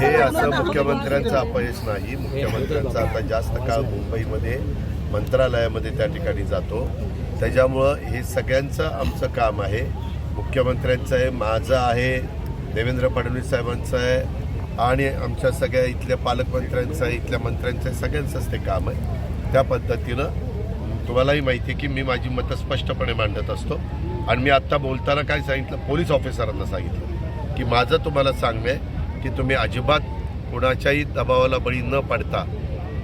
हे असं मुख्यमंत्र्यांचं अपयश नाही. मुख्यमंत्र्यांचा आता जास्त काळ मुंबईमध्ये मंत्रालयामध्ये त्या ठिकाणी जातो. त्याच्यामुळं हे सगळ्यांचं आमचं काम आहे. मुख्यमंत्र्यांचं आहे माझं आहे देवेंद्र फडणवीस साहेबांचं आहे आणि आमच्या सगळ्या इथल्या पालकमंत्र्यांचं आहे इथल्या मंत्र्यांचं आहे सगळ्यांचंच ते काम आहे. त्या पद्धतीनं तुम्हालाही माहिती आहे की मी माझी मतं स्पष्टपणे मांडत असतो. आणि मी आत्ता बोलताना काय सांगितलं? पोलीस ऑफिसरांना सांगितलं. की माझं तुम्हाला सांगणं आहे की तुम्ही अजिबात कोणाच्याही दबावाला बळी न पडता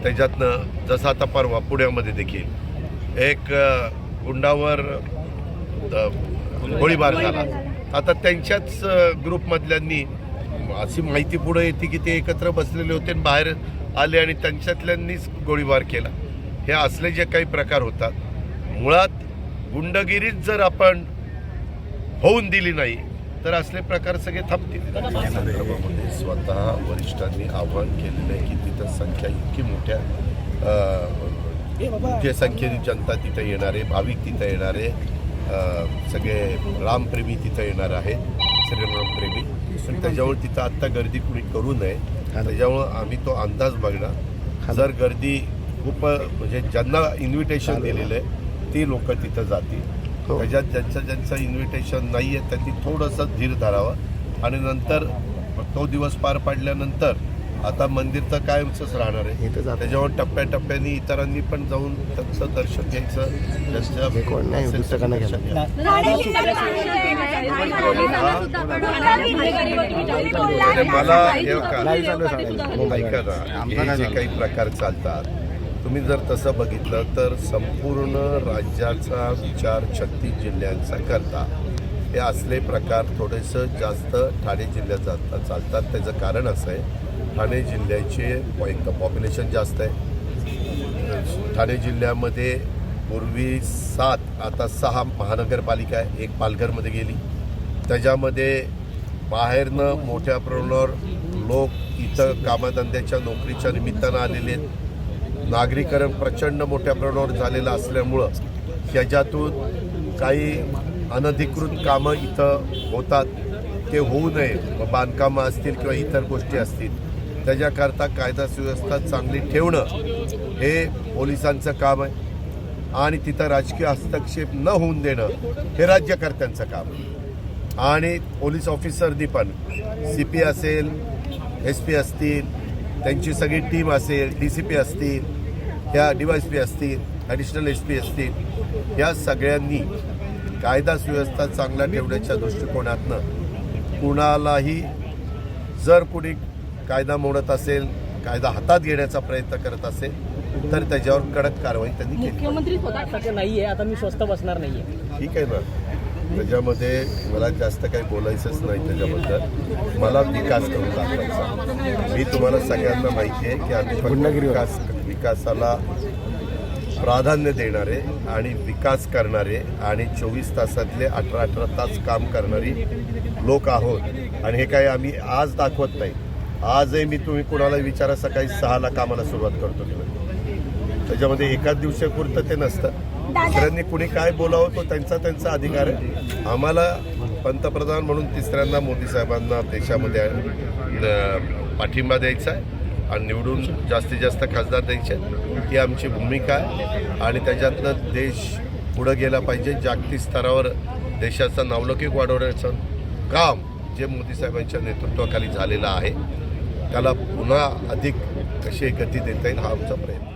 त्याच्यातनं जसं आता परवा पुण्यामध्ये देखील एक गुंडावर गोळीबार झाला. आता त्यांच्याच ग्रुपमधल्यांनी अशी माहिती पुढे येते की ते एकत्र बसलेले होते आणि बाहेर आले आणि त्यांच्यातल्यांनीच गोळीबार केला. हे असले जे काही प्रकार होतात मुळात गुंडगिरीच जर आपण होऊन दिली नाही तर असले प्रकार सगळे थांबतील. या संदर्भामध्ये स्वतः वरिष्ठांनी आव्हान केलेलं आहे की तिथं संख्या इतकी मोठ्या अ, मोठ्या संख्येने जनता तिथं येणार आहे भाविक तिथं येणार आहे सगळे रामप्रेमी तिथं येणार आहे श्रीरामप्रेमी त्याच्यामुळे तिथं आत्ता गर्दी कुणी करू नये. त्याच्यामुळं आम्ही तो अंदाज बघणार. जर गर्दी खूप म्हणजे ज्यांना इन्व्हिटेशन दिलेलं आहे ती लोक तिथं जातील. त्याच्यात ज्यांचं ज्यांचं इन्व्हिटेशन नाही आहे त्यांनी थोडंसं धीर धरावं आणि नंतर तो दिवस पार पाडल्यानंतर आता मंदिर तर कायमचंच राहणार आहे त्याच्यावर टप्प्याटप्प्याने इतरांनी पण जाऊन त्यांचं दर्शन घ्यायचं. म्हणजे मला हे का ऐका ना हे जे काही प्रकार चालतात तुम्ही जर तसं बघितलं तर संपूर्ण राज्याचा विचार छत्तीस जिल्ह्यांचा करता. हे असले प्रकार थोडेसं जास्त ठाणे जिल्ह्यात जातात चालतात. त्याचं कारण असं आहे ठाणे जिल्ह्याचे पॉप्युलेशन जास्त आहे. ठाणे जिल्ह्यामध्ये पूर्वी सात आता सहा महानगरपालिका आहे. एक पालघरमध्ये गेली. त्याच्यामध्ये बाहेरनं मोठ्या प्रमाणावर लोक इथं कामधंद्याच्या नोकरीच्या निमित्तानं आलेले आहेत. नागरीकरण प्रचंड मोठ्या प्रमाणावर झालेलं असल्यामुळं त्याच्यातून काही अनधिकृत कामं इथं होतात. ते होऊ नये. बांधकामं असतील किंवा इतर गोष्टी असतील. त्याच्याकरता कायदा सुव्यवस्था चांगली ठेवणं हे पोलिसांचं काम आहे. आणि तिथं राजकीय हस्तक्षेप न होऊन देणं हे राज्यकर्त्यांचं काम आहे. आणि पोलीस ऑफिसरनी पण सी पी असेल एस पी असतील त्यांची सगळी टीम असेल डी सी पी असतील ह्या डी वाय पी असतील ॲडिशनल एस पी असतील या सगळ्यांनी कायदा सुव्यवस्था चांगला ठेवण्याच्या दृष्टिकोनातनं कुणालाही जर कुणी कायदा मोडत असेल कायदा हातात घेण्याचा प्रयत्न करत असेल तर त्याच्यावर कडक कारवाई त्यांनी केली मुख्यमंत्री स्वतः असं नाहीये आता मी स्वस्त बसणार नाहीये. ठीक आहे ना. त्याच्यामध्ये मला जास्त काही बोलायचंच नाही त्याच्याबद्दल. मला विकास करून दाखवायचा. मी तुम्हाला सगळ्यांना माहिती आहे की आम्ही विकास विकासाला प्राधान्य देणारे आणि विकास करणारे आणि चोवीस तासातले अठरा अठरा तास काम करणारी लोक आहोत. आणि हे काय आम्ही आज दाखवत नाही. आजही मी तुम्ही कुणाला विचारा सकाळी सहाला कामाला सुरुवात करतो त्याच्यामध्ये एकाच दिवसापुरतं ते नसतं. दुसऱ्यांनी कुणी काय बोलावं तो त्यांचा त्यांचा अधिकार आहे. आम्हाला पंतप्रधान म्हणून तिसऱ्यांदा मोदी साहेबांना देशामध्ये पाठिंबा द्यायचा आहे. आणि निवडून जास्तीत जास्त खासदार द्यायचे आहेत. ही आमची भूमिका आहे आणि त्याच्यातनं देश पुढं गेला पाहिजे जागतिक स्तरावर देशाचा नावलौकिक वाढवण्याचं काम जे मोदी साहेबांच्या नेतृत्वाखाली झालेलं आहे त्याला पुन्हा अधिक कशी गती देता येईल हा आमचा प्रयत्न